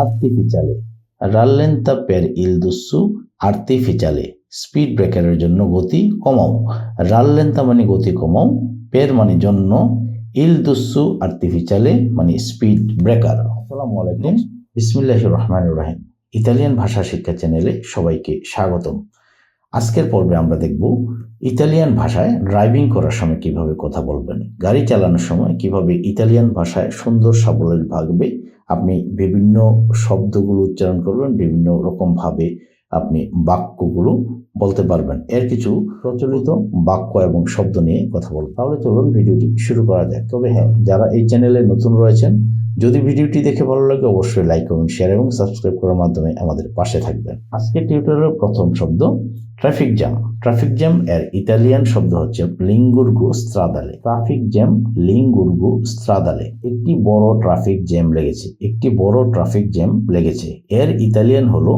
আর্টিফিশিয়ালে রাল্লেন্তা পের ইল দুসু আর্টিফিশিয়ালে স্পিড ব্রেকারের জন্য গতি কমাও। রাল্লেন্তা মানে গতি কমাও পের মানে জন্য ইল দুসু আর্টিফিশিয়ালে মানে স্পিড ব্রেকার। আসসালামু আলাইকুম। বিসমিল্লাহ রহমান রাহিম। ইতালিয়ান ভাষা শিক্ষা চ্যানেলে সবাইকে স্বাগতম। আজকের পর্বে আমরা দেখব ইতালিয়ান ভাষায় ড্রাইভিং করার সময় কীভাবে কথা বলবেন, গাড়ি চালানোর সময় কীভাবে ইতালিয়ান ভাষায় সুন্দর সাবলীল ভাগবে, আপনি বিভিন্ন শব্দগুলো উচ্চারণ করবেন, বিভিন্ন রকম ভাবে আপনি বাক্যগুলো বলতে পারবেন। এর কিছু প্রচলিত বাক্য এবং শব্দ নিয়ে কথা বলব। তাহলে চলুন ভিডিওটি শুরু করা যাক। তবে হ্যাঁ যারা এই চ্যানেলে নতুন রয়েছেন, যদি ভিডিওটি দেখে ভালো লাগে, অবশ্যই লাইক করুন শেয়ার এবং সাবস্ক্রাইব করার মাধ্যমে আমাদের পাশে থাকবেন। আজকের টিউটোরিয়ালের প্রথম শব্দ ট্রাফিক জ্যাম ট্রাফিক জ্যাম এর ইতালিয়ান শব্দ হচ্ছে লিঙ্গুর্গু স্ত্রাদালে ট্রাফিক জ্যাম লিঙ্গুর্গু স্ত্রাদালে একটি বড় ট্রাফিক জ্যাম লেগেছে। একটি বড় ট্রাফিক জ্যাম লেগেছে। এর ইতালিয়ান হলো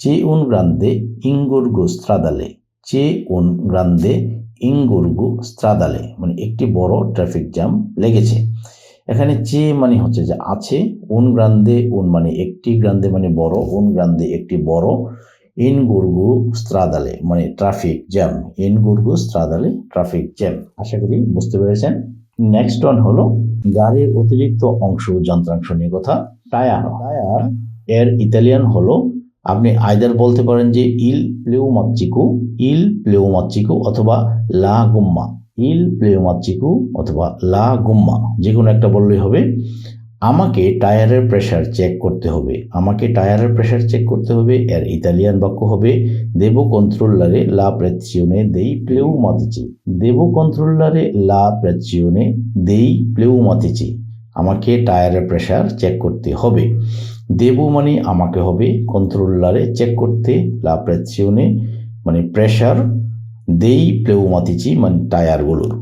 চে উন গ্রান্দে ইঙ্গুর্গু স্ত্রাদালে চে উন গ্রান্দে ইঙ্গুর্গু স্ত্রাদালে মানে একটি বড় ট্রাফিক জ্যাম লেগেছে। এখানে চে মানে হচ্ছে যে আছে উন গ্রান্দে উন মানে একটি গ্রান্দে মানে বড় উন গ্রান্দে একটি বড় ইন গুর্গু স্ত্রাদালে মানে ট্রাফিক জ্যাম ইন গুর্গু স্ত্রাদালে ট্রাফিক জ্যাম আশা করি বুঝতে পেরেছেন। নেক্সট ওয়ান হলো গাড়ির অতিরিক্ত অংশ যন্ত্রাংশ নিয়ে কথা। টায়ার টায়ার এর ইতালিয়ান হলো আপনি আইদার বলতে পারেন যে ইল প্লেউমাচ্চিকু ইল প্লেউমাচ্চিকু অথবা লা গুম্মা, ইল প্লেউমাচ্চিকু অথবা লা গুম্মা যে কোনো একটা বললেই হবে। আমাকে টায়ারের প্রেশার চেক করতে হবে। আমাকে টায়ারের প্রেশার চেক করতে হবে, এর ইতালিয়ান বাক্য হবে, দেবো কন্ট্রোলারে লা প্রেসিওনে দেই প্লেউমাতিচি দেবো কন্ট্রোলারে লা প্রেসিওনে দেই প্লেউমাতিচি আমাকে টায়ারের প্রেশার চেক করতে হবে। দেবো মানে আমাকে হবে কন্ট্রোলারে চেক করতে, লা প্রেসিওনে মানে প্রেশার দেই প্লেউমাতিচি মানে টায়ারগুলোর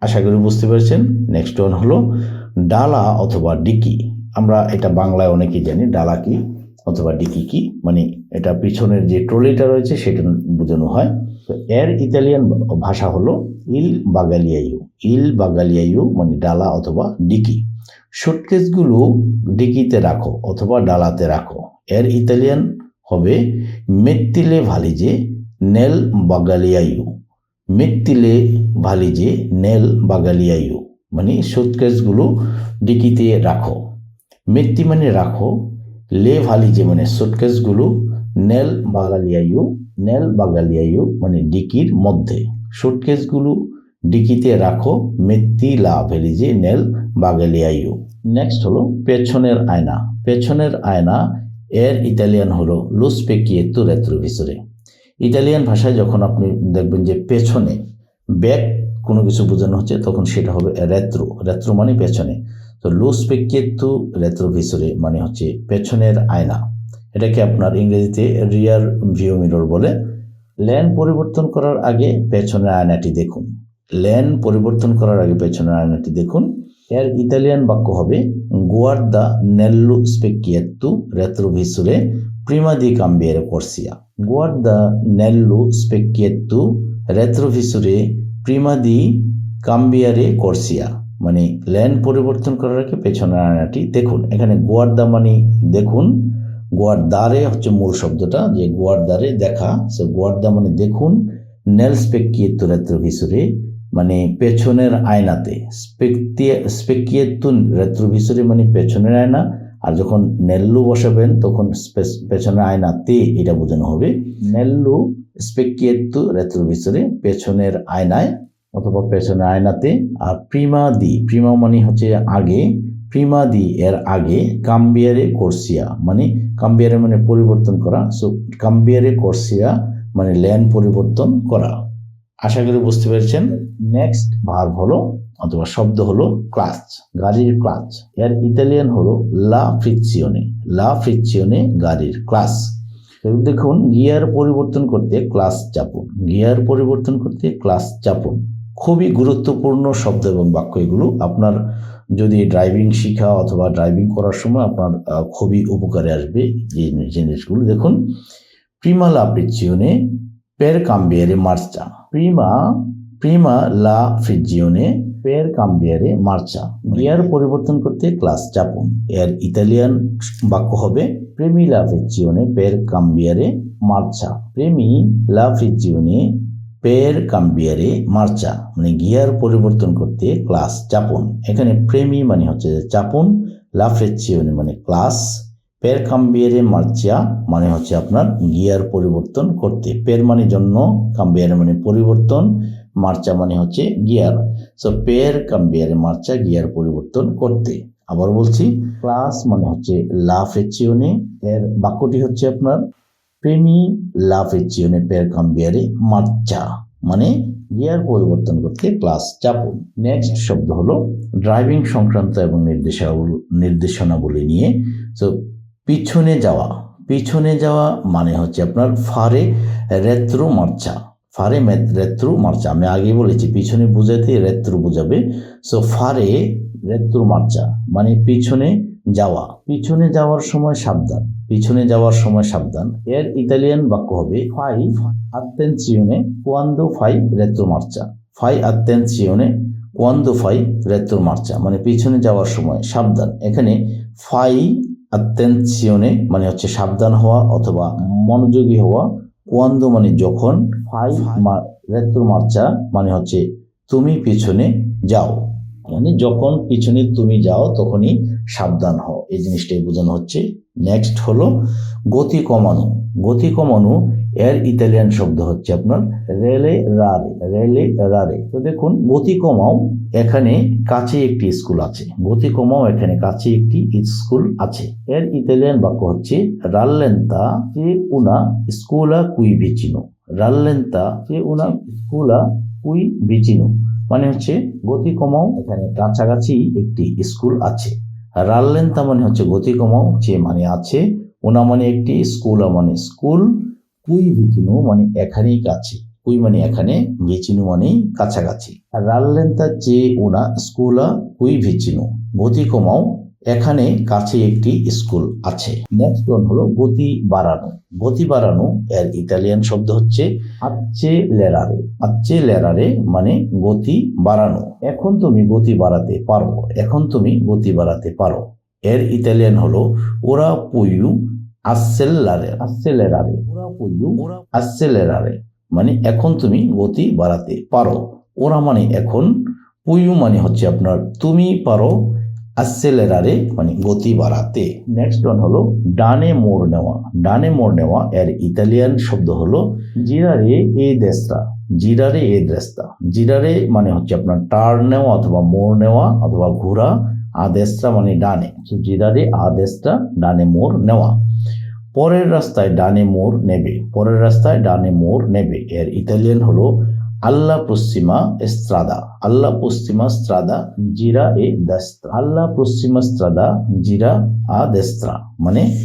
আশা করি বুঝতে পেরেছেন। নেক্সট ওয়ান হলো ডালা অথবা ডিকি। আমরা এটা বাংলায় অনেকেই জানি, ডালা কি অথবা ডিকি কি? মানে এটা পিছনের যে ট্রলিটা রয়েছে, সেটা বোঝানো হয়। তো এর ইতালিয়ান ভাষা হলো ইল বাগালিয়াইউ। ইল বাগালিয়াইউ মানে ডালা অথবা ডিকি। সুটকেসগুলো ডিকিতে রাখো অথবা ডালাতে রাখো। এর ইতালিয়ান হবে মেত্তিলে ভালিজে নেল বাগালিয়াইউ মেত্তিলে ভালিজে নেল বাগালিয়াইউ মানে সুটকেসগুলো ডিকিতে রাখো। মেত্তি মানে রাখো, লে ভালিজে মানে সুটকেসগুলো নেল বাগালিয়াইউ নেল বাগালিয়াইউ মানে ডিকির মধ্যে। সুটকেসগুলো ডিকিতে রাখো মেত্তি লা ভেলিজে নেল বাগালিয়াইউ নেক্সট হলো পেছনের আয়না। পেছনের আয়না, এর ইতালিয়ান হলো লুস পেকিয়েতু রেত্রোভিসরে ইতালিয়ান ভাষায় যখন আপনি দেখবেন যে পেছনে ব্যাক কোনো কিছু বোঝানো হচ্ছে, তখন সেটা হবে রেত্রো। রেত্রো মানে পেছনে। তো লুস পেকিয়েতু রেত্রোভিসরে মানে হচ্ছে পেছনের আয়না। এটাকে আপনার ইংরেজিতে রিয়ার ভিউ মিরর বলে। ল্যান্ড পরিবর্তন করার আগে পেছনের আয়নাটি দেখুন। ল্যান পরিবর্তন করার আগে পেছনের আয়নাটি দেখুন। এর ইতালিয়ান বাক্য হবে গুয়ার্দা নেল্লু স্পেকিয়েত্তু রেত্রোভিসুরে প্রিমা দি কাম্বিয়ারে করসিয়া গুয়ার্দা নেল্লু স্পেকিয়েত্তু রেত্রোভিসুরে প্রিমা দি কাম্বিয়ারে করসিয়া মানে ল্যান্ড পরিবর্তন করার আগে পেছনের আয়নাটি দেখুন। এখানে গোয়ার্দা মানে দেখুন। গোয়ার্দারে হচ্ছে মূল শব্দটা, যে গোয়ার্দারে দেখা। সে গোয়ার্দা মানে দেখুন। নেল স্পেকিয়েত্তু রেত্রোভিসুরে মানে পেছনের আয়নাতে স্পেকিয়েতুন রেত্রোভিসরে মানে পেছনের আয়না, আর যখন নেল্লু বসাবেন, তখন পেছনের আয়নাতে এটা বোঝানো হবে। নেল্লু স্পেকিয়েতু রেত্রোভিসরে পেছনের আয়নায় অথবা পেছনের আয়নাতে, আর প্রিমা দি, প্রিমা মানে হচ্ছে আগে, প্রিমা দি এর আগে কাম্বিয়ারে কোর্সিয়া মানে কাম্বিয়ারে মানে পরিবর্তন করা, সো কাম্বিয়ারে কোর্সিয়া মানে ল্যান্ড পরিবর্তন করা। আশা করি বুঝতে পেরেছেন। নেক্সট ভার্ব হলো অথবা শব্দ হলো ক্লাচ গাড়ির ক্লাচ এর ইতালিয়ান হলো লা ফ্রিচিওনে লা ফ্রিচিওনে গাড়ির ক্লাস দেখুন গিয়ার পরিবর্তন করতে ক্লাস চাপুন। গিয়ার পরিবর্তন করতে ক্লাস চাপুন। খুবই গুরুত্বপূর্ণ শব্দ এবং বাক্য এগুলো। আপনার যদি ড্রাইভিং শিখা অথবা ড্রাইভিং করার সময় আপনার খুবই উপকারে আসবে যে জিনিসগুলো। দেখুন প্রিমা লা ফ্রিচিওনে পের কাম্বিয়ারে মার্চা প্রিমা প্রিমা লা ফ্রিজিওনে পের কাম্বিয়ারে মার্চা গিয়ার পরিবর্তন করতে ক্লাস চাপুন। এর ইতালিয়ান বাক্য হবে, প্রেমি লা ফিজিওনে পের কাম্বিয়ারে মার্চা প্রেমি লা ফিজিওনে পের কাম্বিয়ারে মার্চা মানে গিয়ার পরিবর্তন করতে ক্লাস চাপুন। এখানে প্রেমি মানে হচ্ছে চাপুন লা ফিজিওনে মানে ক্লাস পের কাম্বিয়ারে মার্চা মানে হচ্ছে আপনার গিয়ার পরিবর্তন করতে। পের মানে জন্য কাম্বিয়ারে মানে পরিবর্তন, মার্চা মানে হচ্ছে গিয়ার। সো পের কাম্বিয়ারে মার্চা, গিয়ার পরিবর্তন করতে। আবার বলছি, ক্লাস মানে হচ্ছে লা ফেচিওনে, এর বাক্যটি হচ্ছে আপনার প্রেমি লা ফেচিওনে পের কাম্বিয়ারে মার্চা মানে গিয়ার পরিবর্তন করতে ক্লাস চাপুন। নেক্সট শব্দ হলো ড্রাইভিং সংক্রান্ত এবং নির্দেশাবলী, নির্দেশনাবলী নিয়ে। সো পিছনে যাওয়া। পিছনে যাওয়া মানে হচ্ছে আপনার ফারে রেত্রো মার্চা। ফারে রেত্রু মার্চা। আমি আগে বলেছি, পিছনে বুঝাতে রেত্রু বুঝাবে। সো ফারে রেত্রু মার্চা মানে পিছনে যাওয়া। পিছনে যাওয়ার সময় সাবধান। পিছনে যাওয়ার সময় সাবধান। এর ইতালিয়ান বাক্য হবে, ফাই আত্তেনচিওনে কোয়ান্দো ফাই রেত্রো মার্চা। ফাই আত্তেনচিওনে কোয়ান্দো ফাই রেত্রো মার্চা মানে পিছনে যাওয়ার সময় সাবধান। এখানে ফাই আত্তেনচিওনে মানে হচ্ছে সাবধান হওয়া অথবা মনোযোগী হওয়া। কোয়ান্দো মানে যখন ফাইভ রেত্র মার্চা মানে হচ্ছে তুমি পিছনে যাও। মানে যখন পিছনে তুমি যাও তখনই সাবধান হও। এই জিনিসটাই বোঝানো হচ্ছে। নেক্সট হলো গতি কমানো। গতি কমানো এর ইতালিয়ান শব্দ হচ্ছে আপনার রেলে রারে রেলে রারে। তো দেখুন গতি কমাও এখানে কাছে একটি স্কুল আছে। গতি কমাও এখানে কাছে একটি স্কুল আছে। এর ইতালিয়ান বাক্য হচ্ছে রাল্লেন্তা চে উনা স্কুলা কুই ভিচিনো রাল্লেন্তা চে উনা স্কুলা কুই ভিচিনো মানে হচ্ছে গতি কমাও এখানে কাছাকাছি একটি স্কুল আছে। রাল্লেন্তা মানে হচ্ছে গতি কমাও যে মানে আছে ওনা মানে একটি স্কুল মানে স্কুল কুই ভিচিনু মানে এখানেই কাছে। কুই মানে এখানে ভিচিনু মানে কাছাকাছি। আর রাল্লেন্তা যে ওনা স্কুলা কুই ভিচিনু গতি কমাও, এখানে কাছে একটি স্কুল আছে। নেক্সট ওয়ান হলো গতি বাড়ানো। গতি বাড়ানো, এর ইতালিয়ান শব্দ হচ্ছে আচ্চে লেরারে আচ্চে লেরারে মানে গতি বাড়ানো। এখন তুমি গতি বাড়াতে পারো। এখন তুমি গতি বাড়াতে পারো। এর ইতালিয়ান হলো ওরা পুয়ু আসেলারে আসেলেরারে। ওরা পুয়ু আসেলেরারে। মানে এখন তুমি গতি বাড়াতে পারো। ওরা মানে এখন পুয়ু মানে হচ্ছে আপনার তুমি পারো আসেলেরারে মানে গতি বাড়াতে। নেক্সট ওয়ান হলো ডানে মোড় নেওয়া। ডানে মোড় নেওয়া এর ইতালিয়ান শব্দ হলো জিরারে এ দেস্তা জিরারে এ দেস্তা জিরারে মানে হচ্ছে আপনার টার্ন নেওয়া অথবা মোড় নেওয়া অথবা ঘোরা আদেশটা মানে ডানে। তো আদেশটা ডানে মোড় নেওয়া। পরের রাস্তায় ডানে মোড় নেবে। পরের রাস্তায় ডানে মোড় নেবে। এর ইতালিয়ান হলো আল্লা পশ্চিমা স্ত্রাদা আল্লা পশ্চিমা স্ত্রাদা জিরা এ দেস্ত্রা। আল্লা পশ্চিমা স্ত্রাদা জিরা আ দেস্ত্রা। মানে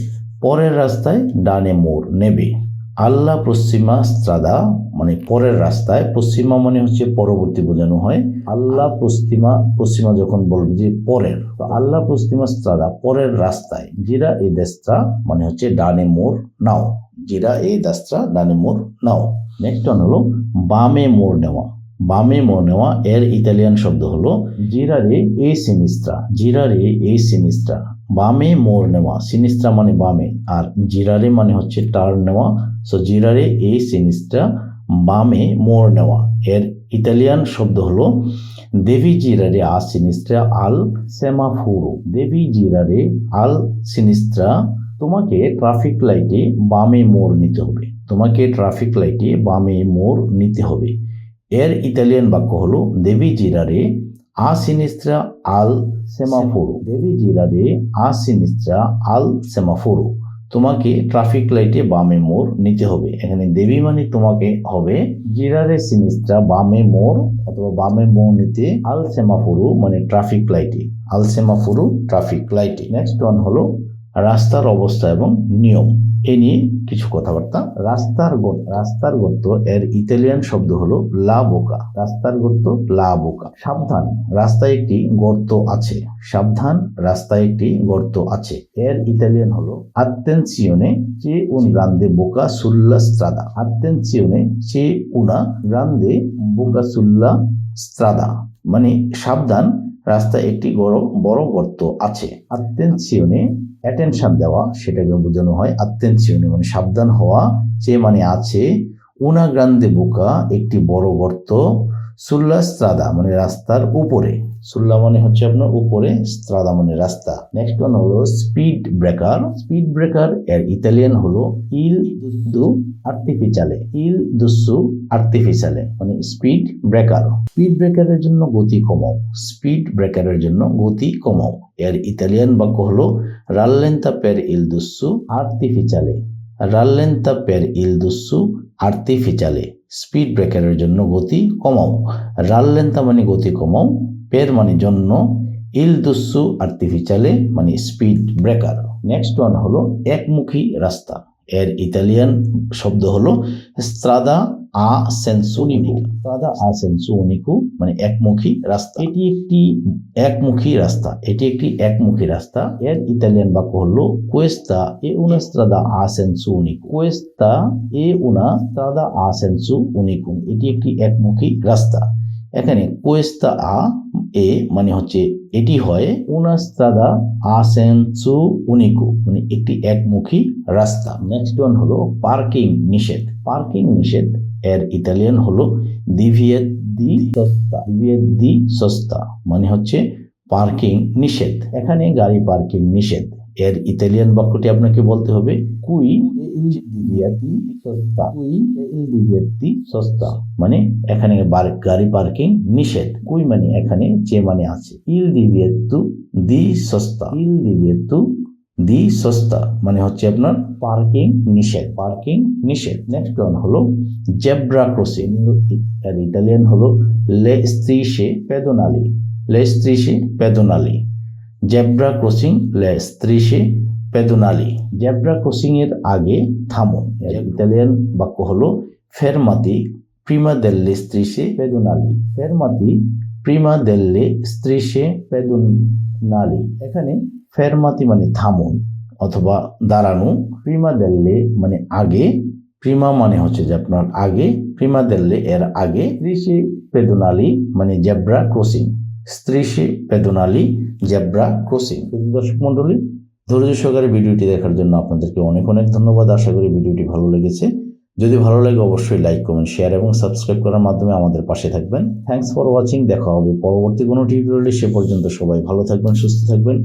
পরের রাস্তায় ডানে মোড় নেবে। আল্লা পশ্চিমা স্ত্রাদা মানে পরের রাস্তায়। পশ্চিমা মানে হচ্ছে পরবর্তী বোঝানো হয়। আল্লাহ পশ্চিমা পশ্চিমা যখন বলবে যে পরের তো আল্লাহ পশ্চিমা স্ত্রাদা পরের রাস্তায়। জিরা এই দেস্ত্রা মানে হচ্ছে ডানে মোড় নাও। জিরা এই দেস্ত্রা ডানে মোড় নাও। নেক্সট ওয়ান হলো বামে মোড় নেওয়া। বামে মোড় নেওয়া এর ইতালিয়ান শব্দ হলো জিরা রে এ সিনিস্ত্রা। জিরা রে এ সিনিস্ত্রা। বামে মোড় নেওয়া, সিনিস্ত্রা মানে বামে, আর জিরারে মানে হচ্ছে টার্ন নেওয়া। সো জিরারে এই সিনিস্ত্রা, বামে মোড় নেওয়া। এর ইতালিয়ান শব্দ হলো, দেবী জিরারে আ, সিনিস্ত্রা, আল সেমাফুরো। দেবী জিরারে আল সিনিস্ত্রা, তোমাকে ট্রাফিক লাইটে বামে মোড় নিতে হবে। তোমাকে ট্রাফিক লাইটে বামে মোড় নিতে হবে। এর ইতালিয়ান বাক্য হলো, দেবী জিরারে আল সেমাফোরো। দেবী জিরারে আ সিনিস্ত্রা আল সেমাফোরো। তোমাকে ট্রাফিক লাইটে বামে মোড় নিতে হবে। এখানে দেবী মানে তোমাকে হবে জিরারে সিনিস্ত্রা বামে মোড় অথবা বামে মোড় নিতে আল সেমাফোরো মানে ট্রাফিক লাইটে আল সেমাফোরো ট্রাফিক লাইটে নেক্সট ওয়ান হলো রাস্তার অবস্থা এবং নিয়ম। এ নিয়ে কিছু কথাবার্তা। রাস্তার রাস্তার গর্ত, এর ইতালিয়ান শব্দ হলো লা বোকা। রাস্তার গর্ত, লা বোকা। সাবধান, রাস্তায় একটি গর্ত আছে। সাবধান, রাস্তায় একটি গর্ত আছে। এর ইতালিয়ান হলো আত্তেনসিওনে চে উন গ্রান্দে বোকা সুল্লা স্ত্রাদা আত্তেনসিওনে চে উনা গ্রান্দে বোকা সুল্লা স্ত্রাদা মানে সাবধান রাস্তায় একটি বড় বড় গর্ত আছে। আত্মেনসিয়নে অ্যাটেনশন দেওয়া, সেটাকে বোঝানো হয় আত্মেনসিয়নে মানে সাবধান হওয়া যে মানে আছে উনা গ্রান্দে বুকা, একটি বড় গর্ত সুল্লা স্ত্রাদা মানে রাস্তার উপরে। সুল্লা মানে হচ্ছে আপনার উপরে স্ত্রাদা মানে রাস্তা। নেক্সট ওয়ান হলো স্পিড ব্রেকার স্পিড ব্রেকার এর ইতালিয়ান হলো ইল দুসু আর্টিফিশালে ইল দুসু আর্টিফিশালে মানে স্পিড ব্রেকার স্পিড ব্রেকারের জন্য গতি কমাও। স্পিড ব্রেকারের জন্য গতি কমাও। এর ইতালিয়ান বাক্য হলো রাল্লেন্তা পের ইল দুসু আর্টিফিশালে রাল্লেন্তা পের ইল দুসু আর্টিফিশালে স্পিড ব্রেকারের জন্য গতি কমাও। রাল্লেন্তা মানে গতি কমাও। পের মানে জন্য, ইল দুসু আর্টিফিশালে মানে স্পিড ব্রেকার। নেক্সট ওয়ান হলো একমুখী রাস্তা। এর ইতালিয়ান শব্দ হলো স্ত্রাদা আ সেন্সুনিকু স্ত্রাদা আ সেন্সুনিকু মানে একমুখী রাস্তা। এটি একটি একমুখী রাস্তা। এটি একটি একমুখী রাস্তা। এর ইতালিয়ান বাক্য হলো কোয়েস্তা এ উনা স্ত্রাদা আ সেন্সুনিকু কোয়েস্তা এ উনা স্ত্রাদা আ সেন্সু উনিকু এটি একটি একমুখী রাস্তা। এখানে কোয়েস্তা আ এ মানে হচ্ছে এটি হয় উনাস্তাদা আসেন্সু উনিকু মানে একটি একমুখী রাস্তা। নেক্সট ওয়ান হলো পার্কিং নিষেধ। পার্কিং নিষেধ এর ইতালিয়ান হলো দিভিয়েত দি সস্তা। দিভিয়েত দি সস্তা মানে হচ্ছে পার্কিং নিষেধ। এখানে গাড়ি পার্কিং নিষেধ। এর ইতালিয়ান বাক্যটি আপনাকে বলতে হবে কুই divieti সস্তা কুই divieti সস্তা মানে এখানে গাড়ি পার্কিং নিষেধ। কুই মানে এখানে যে মানে আছে। ইল দিভিয়েতু দি সস্তা ইল দিভিয়েতু দি সস্তা মানে হচ্ছে আপনার পার্কিং নিষেধ। পার্কিং নিষেধ। নেক্সট ওয়ান হলো জেব্রা ক্রসিং এর ইটালিয়ান হলো লে স্ত্রিশে পেদোনালি লে স্ত্রিশে পেদোনালি জেব্রা ক্রসিং লে স্ত্রিশে পেদোনালি। জেব্রা ক্রসিং এর আগে থামুন। ইতালিয়ান বাক্য হলো ফেরমাতি প্রিমা দেল্লে স্ত্রিশে পেদোনালি। ফেরমাতি প্রিমা দেল্লে স্ত্রিশে পেদোনালি। এখানে ফেরমাতি মানে থামুন অথবা দাঁড়ানো। প্রিমা দেল্লে মানে আগে। প্রিমা মানে হচ্ছে যে আপনার আগে। প্রিমা দেল্লে এর আগে। স্ত্রিশে পেদোনালি মানে জেব্রা ক্রসিং। স্ত্রিশে পেদোনালি জেব্রা ক্রসিং। দর্শক মন্ডলী ধৈর্য সহকারে ভিডিওটি দেখার জন্য আপনাদেরকে অনেক অনেক ধন্যবাদ। আশা করি ভিডিওটি ভালো লেগেছে। যদি ভালো লাগে অবশ্যই লাইক, কমেন্ট, শেয়ার এবং সাবস্ক্রাইব করার মাধ্যমে আমাদের পাশে থাকবেন। থ্যাংকস ফর ওয়াচিং দেখা হবে পরবর্তী কোনো টিউটোরিয়ালে সে পর্যন্ত সবাই ভালো থাকবেন, সুস্থ থাকবেন।